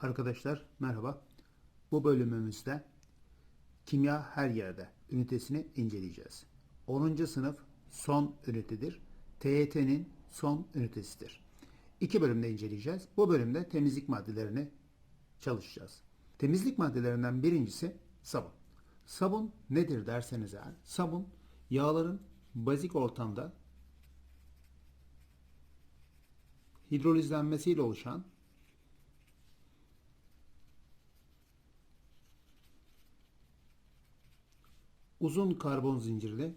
Arkadaşlar merhaba. Bu bölümümüzde kimya her yerde ünitesini inceleyeceğiz. 10. sınıf son ünitedir. TYT'nin son ünitesidir. İki bölümde inceleyeceğiz. Bu bölümde temizlik maddelerini çalışacağız. Temizlik maddelerinden birincisi sabun. Sabun nedir derseniz eğer, sabun yağların bazik ortamda hidrolizlenmesiyle oluşan uzun karbon zincirli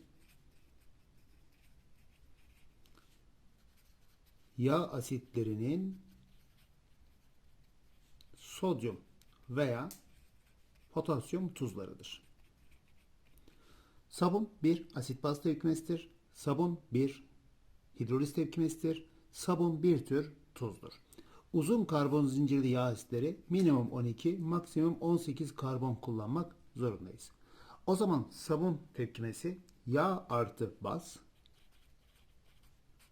yağ asitlerinin sodyum veya potasyum tuzlarıdır. Sabun bir asit baz tepkimesidir. Sabun bir hidroliz tepkimesidir. Sabun bir tür tuzdur. Uzun karbon zincirli yağ asitleri minimum 12, maksimum 18 karbon kullanmak zorundayız. O zaman sabun tepkimesi yağ artı baz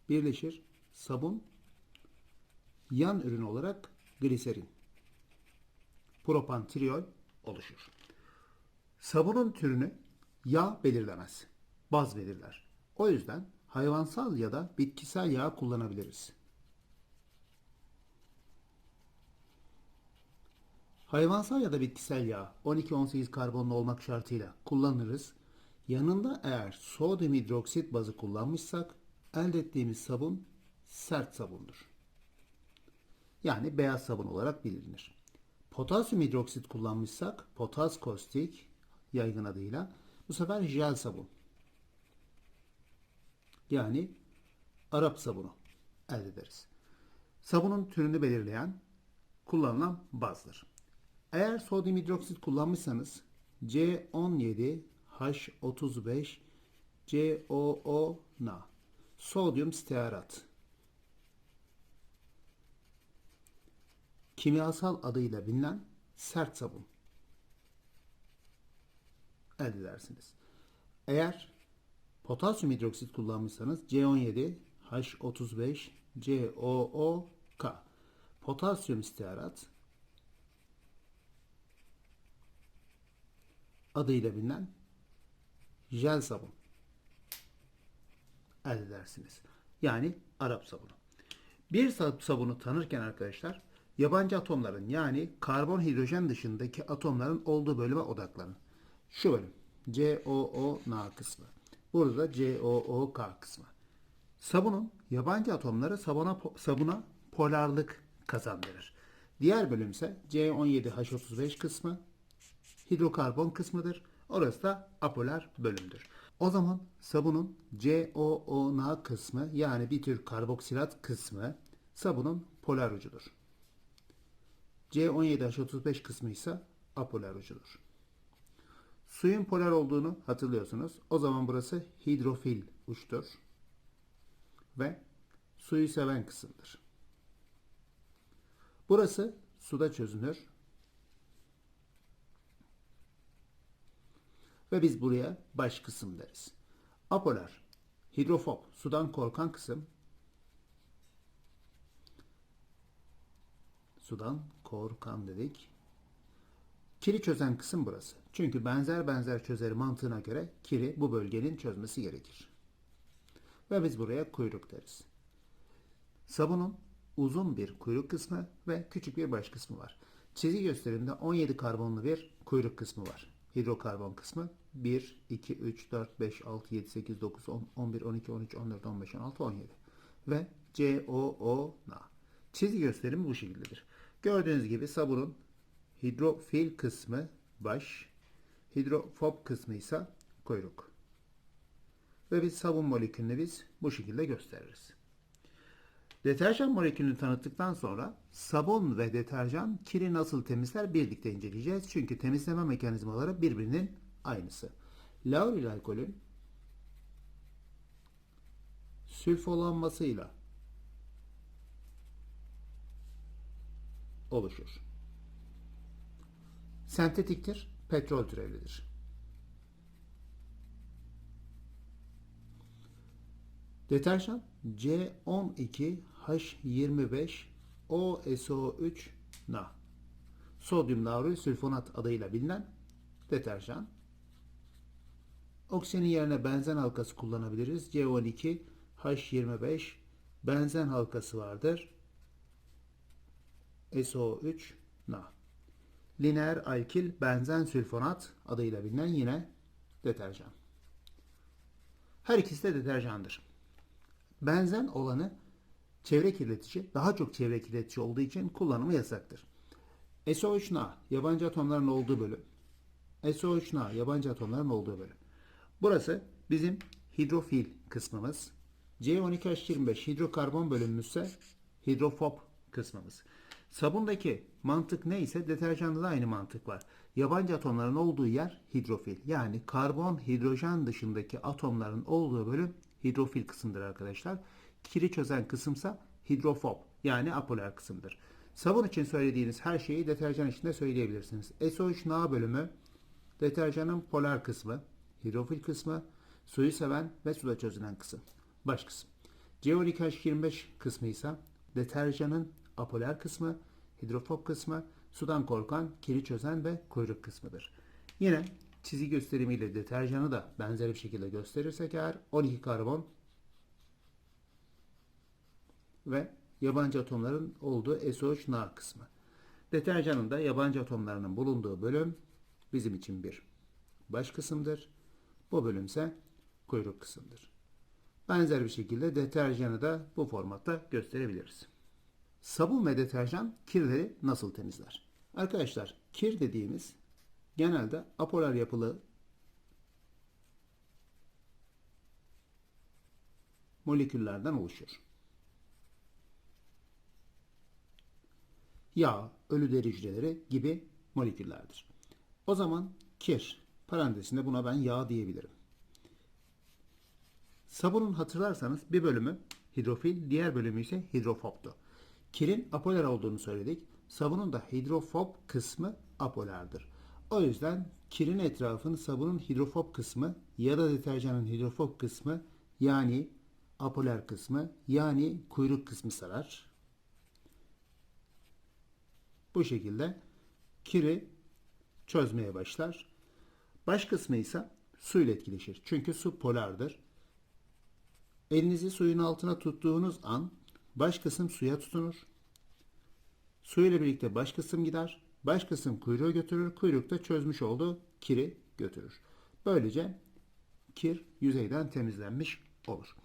birleşir. Sabun yan ürün olarak gliserin, propantriol oluşur. Sabunun türünü yağ belirlemez. Baz belirler. O yüzden hayvansal ya da bitkisel yağ kullanabiliriz. Hayvansal ya da bitkisel yağ 12-18 karbonlu olmak şartıyla kullanırız. Yanında eğer sodyum hidroksit bazı kullanmışsak elde ettiğimiz sabun sert sabundur. Yani beyaz sabun olarak bilinir. Potasyum hidroksit kullanmışsak potas kostik yaygın adıyla bu sefer jel sabun. Yani Arap sabunu elde ederiz. Sabunun türünü belirleyen kullanılan bazdır. Eğer sodyum hidroksit kullanmışsanız C17H35 COO-Na sodyum stearat. Kimyasal adıyla bilinen sert sabun. Elde edersiniz. Eğer potasyum hidroksit kullanmışsanız C17 H35 COOK potasyum stearat adıyla bilinen jel sabun elde edersiniz. Yani Arap sabunu. Bir sabunu tanırken arkadaşlar yabancı atomların yani karbon hidrojen dışındaki atomların olduğu bölüme odaklanın. Şu bölüm COO-Na kısmı. Burada da COO-K kısmı. Sabunun yabancı atomları sabuna, sabuna polarlık kazandırır. Diğer bölüm ise C17H35 kısmı hidrokarbon kısmıdır. Orası da apolar bölümdür. O zaman sabunun COONA kısmı yani bir tür karboksilat kısmı sabunun polar ucudur. C17H35 kısmı ise apolar ucudur. Suyun polar olduğunu hatırlıyorsunuz. O zaman burası hidrofil uçtur. Ve suyu seven kısımdır. Burası suda çözünür. Ve biz buraya baş kısım deriz. Apolar, hidrofob, sudan korkan kısım. Sudan korkan dedik. Kiri çözen kısım burası. Çünkü benzer benzer çözeri mantığına göre kiri bu bölgenin çözmesi gerekir. Ve biz buraya kuyruk deriz. Sabunun uzun bir kuyruk kısmı ve küçük bir baş kısmı var. Çizgi gösterimde 17 karbonlu bir kuyruk kısmı var. Hidrokarbon kısmı 1, 2, 3, 4, 5, 6, 7, 8, 9, 10, 11, 12, 13, 14, 15, 16, 17 ve COO-Na. Çizgi gösterimi bu şekildedir. Gördüğünüz gibi sabunun hidrofil kısmı baş, hidrofob kısmı ise kuyruk. Ve biz sabun molekülünü biz bu şekilde gösteririz. Deterjan molekülünü tanıttıktan sonra sabun ve deterjan kiri nasıl temizler birlikte inceleyeceğiz. Çünkü temizleme mekanizmaları birbirinin aynısı. Lauril alkolün sülfolanmasıyla oluşur. Sentetiktir, petrol türevlidir. Deterjan C12H25 OSO3 Na sodyum lauril sülfonat adıyla bilinen deterjan. Oksijenin yerine benzen halkası kullanabiliriz. C12 H25 benzen halkası vardır. SO3 Na. Lineer alkil benzen sülfonat adıyla bilinen yine deterjan. Her ikisi de deterjandır. Benzen olanı çevre kirletici, daha çok çevre kirletici olduğu için kullanımı yasaktır. SO3Na yabancı atomların olduğu bölüm. SO3Na yabancı atomların olduğu bölüm. Burası bizim hidrofil kısmımız. C12H25 hidrokarbon bölümümüzse hidrofob kısmımız. Sabundaki mantık neyse deterjanda da aynı mantık var. Yabancı atomların olduğu yer hidrofil. Yani karbon, hidrojen dışındaki atomların olduğu bölüm hidrofil kısımdır arkadaşlar. Kiri çözen kısımsa hidrofob yani apolar kısımdır. Sabun için söylediğiniz her şeyi deterjan için de söyleyebilirsiniz. SO3Na bölümü deterjanın polar kısmı, hidrofil kısmı, suyu seven ve suda çözünen kısım. Baş kısım. C12H25 kısmı ise deterjanın apolar kısmı, hidrofob kısmı, sudan korkan, kiri çözen ve kuyruk kısmıdır. Yine çizgi gösterimiyle deterjanı da benzer bir şekilde gösterirsek eğer 12 karbon ve yabancı atomların olduğu SO3Na kısmı. Deterjanın da yabancı atomlarının bulunduğu bölüm bizim için bir baş kısımdır. Bu bölümse kuyruk kısımdır. Benzer bir şekilde deterjanı da bu formatta gösterebiliriz. Sabun ve deterjan kirleri nasıl temizler? Arkadaşlar kir dediğimiz genelde apolar yapılı moleküllerden oluşur. Yağ, ölü deri hücreleri gibi moleküllerdir. O zaman kir, parantezinde buna ben yağ diyebilirim. Sabunun hatırlarsanız bir bölümü hidrofil, diğer bölümü ise hidrofobtu. Kirin apolar olduğunu söyledik. Sabunun da hidrofob kısmı apolardır. O yüzden kirin etrafını sabunun hidrofob kısmı ya da deterjanın hidrofob kısmı yani apolar kısmı yani kuyruk kısmı sarar. Bu şekilde kiri çözmeye başlar. Baş kısmı ise su ile etkileşir. Çünkü su polardır. Elinizi suyun altına tuttuğunuz an baş kısım suya tutunur. Su ile birlikte baş kısım gider. Baş kısım kuyruğu götürür. Kuyruk da çözmüş olduğu kiri götürür. Böylece kir yüzeyden temizlenmiş olur.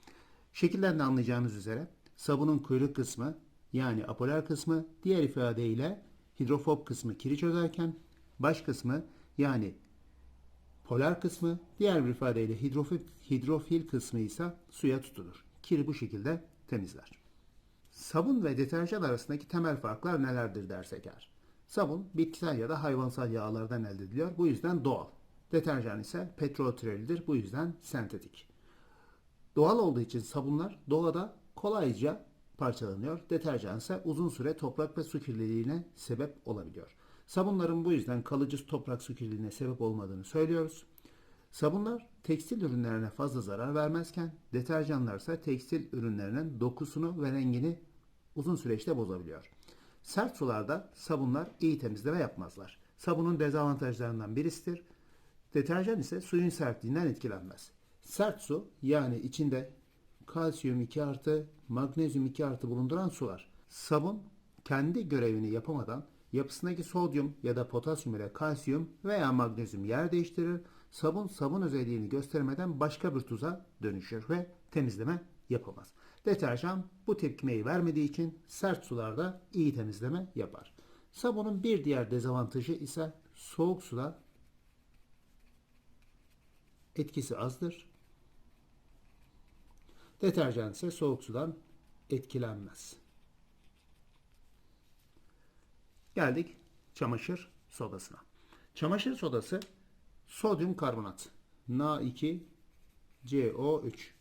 Şekilden de anlayacağınız üzere sabunun kuyruk kısmı yani apolar kısmı diğer ifadeyle hidrofob kısmı kiri çözerken baş kısmı yani polar kısmı diğer bir ifadeyle hidrofil, hidrofil kısmı ise suya tutulur. Kiri bu şekilde temizler. Sabun ve deterjan arasındaki temel farklar nelerdir dersek eğer. Sabun bitkisel ya da hayvansal yağlardan elde ediliyor. Bu yüzden doğal. Deterjan ise petrol Bu yüzden sentetik. Doğal olduğu için sabunlar doğada kolayca parçalanıyor. Deterjan ise uzun süre toprak ve su kirliliğine sebep olabiliyor. Sabunların bu yüzden kalıcı toprak su kirliliğine sebep olmadığını söylüyoruz. Sabunlar tekstil ürünlerine fazla zarar vermezken deterjanlar ise tekstil ürünlerinin dokusunu ve rengini uzun süreçte bozabiliyor. Sert sularda sabunlar iyi temizleme yapmazlar. Sabunun dezavantajlarından birisidir. Deterjan ise suyun sertliğinden etkilenmez. Sert su yani içinde kalsiyum 2 artı, magnezyum 2 artı bulunduran sular. Sabun kendi görevini yapamadan yapısındaki sodyum ya da potasyum ile kalsiyum veya magnezyum yer değiştirir. Sabun sabun özelliğini göstermeden başka bir tuza dönüşür ve temizleme yapamaz. Deterjan bu tepkimeyi vermediği için sert sularda iyi temizleme yapar. Sabunun bir diğer dezavantajı ise soğuk suda etkisi azdır. Deterjan ise soğuk sudan etkilenmez. Geldik çamaşır sodasına. Çamaşır sodası sodyum karbonat Na2CO3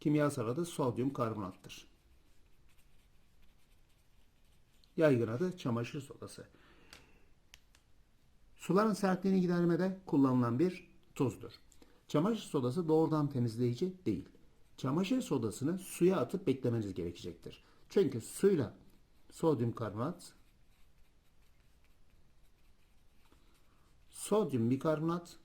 kimyasal adı sodyum karbonattır. Yaygın adı çamaşır sodası. Suların sertliğini gidermede kullanılan bir tuzdur. Çamaşır sodası doğrudan temizleyici değil. Çamaşır sodasını suya atıp beklemeniz gerekecektir. Çünkü suyla sodyum karbonat sodyum bikarbonat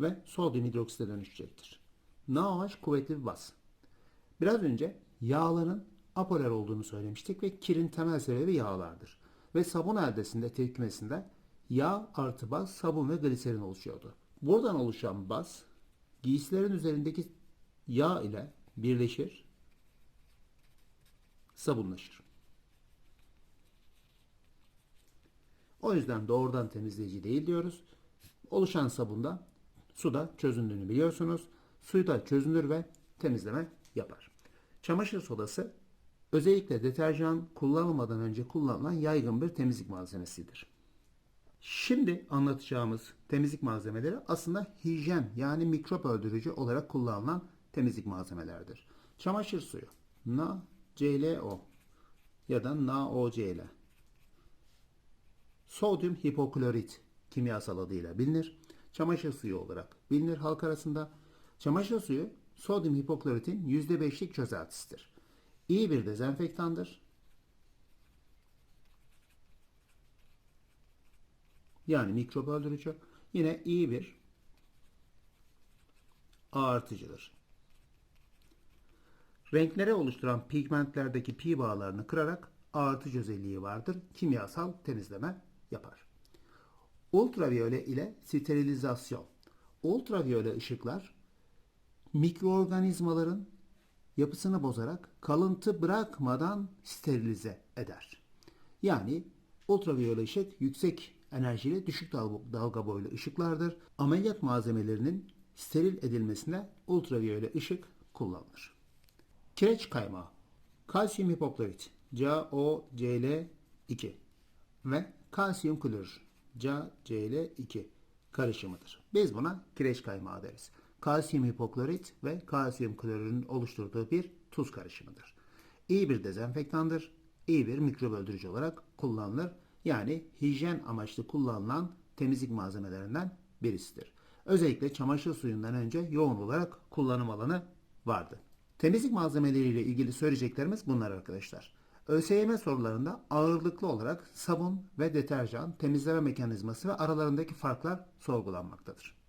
ve sodyum hidroksite dönüşecektir. NaOH kuvvetli bir baz. Biraz önce yağların apolar olduğunu söylemiştik ve kirin temel sebebi yağlardır. Ve sabun eldesinde tepkimesinde yağ artı baz, sabun ve gliserin oluşuyordu. Buradan oluşan baz giysilerin üzerindeki yağ ile birleşir, sabunlaşır. O yüzden doğrudan temizleyici değil diyoruz. Oluşan sabunda suda çözündüğünü biliyorsunuz. Suyda çözünür ve temizleme yapar. Çamaşır sodası özellikle deterjan kullanılmadan önce kullanılan yaygın bir temizlik malzemesidir. Şimdi anlatacağımız temizlik malzemeleri aslında hijyen yani mikrop öldürücü olarak kullanılan temizlik malzemelerdir. Çamaşır suyu NaClO ya da NaOCl Sodyum hipoklorit kimyasal adıyla bilinir. Çamaşır suyu olarak bilinir halk arasında. Çamaşır suyu sodyum hipokloritin %5'lik çözeltisidir. İyi bir dezenfektandır. Yani mikrop öldürücü. Yine iyi bir ağartıcıdır. Renkleri oluşturan pigmentlerdeki pi bağlarını kırarak ağartıcı özelliği vardır. Kimyasal temizleme yapar. Ultraviyole ile sterilizasyon. Ultraviyole ışıklar mikroorganizmaların yapısını bozarak kalıntı bırakmadan sterilize eder. Yani ultraviyole ışık yüksek enerjili düşük dal- dalga boylu ışıklardır. Ameliyat malzemelerinin steril edilmesine ultraviyole ışık kullanılır. Kireç kaymağı, kalsiyum hipoklorit, CaOCl2 ve kalsiyum klorür, CaCl2 karışımıdır. Biz buna kireç kaymağı deriz. Kalsiyum hipoklorit ve kalsiyum klorürün oluşturduğu bir tuz karışımıdır. İyi bir dezenfektandır, iyi bir mikrop öldürücü olarak kullanılır. Yani hijyen amaçlı kullanılan temizlik malzemelerinden birisidir. Özellikle çamaşır suyundan önce yoğun olarak kullanım alanı vardı. Temizlik malzemeleriyle ilgili söyleyeceklerimiz bunlar arkadaşlar. ÖSYM sorularında ağırlıklı olarak sabun ve deterjan, temizleme mekanizması ve aralarındaki farklar sorgulanmaktadır.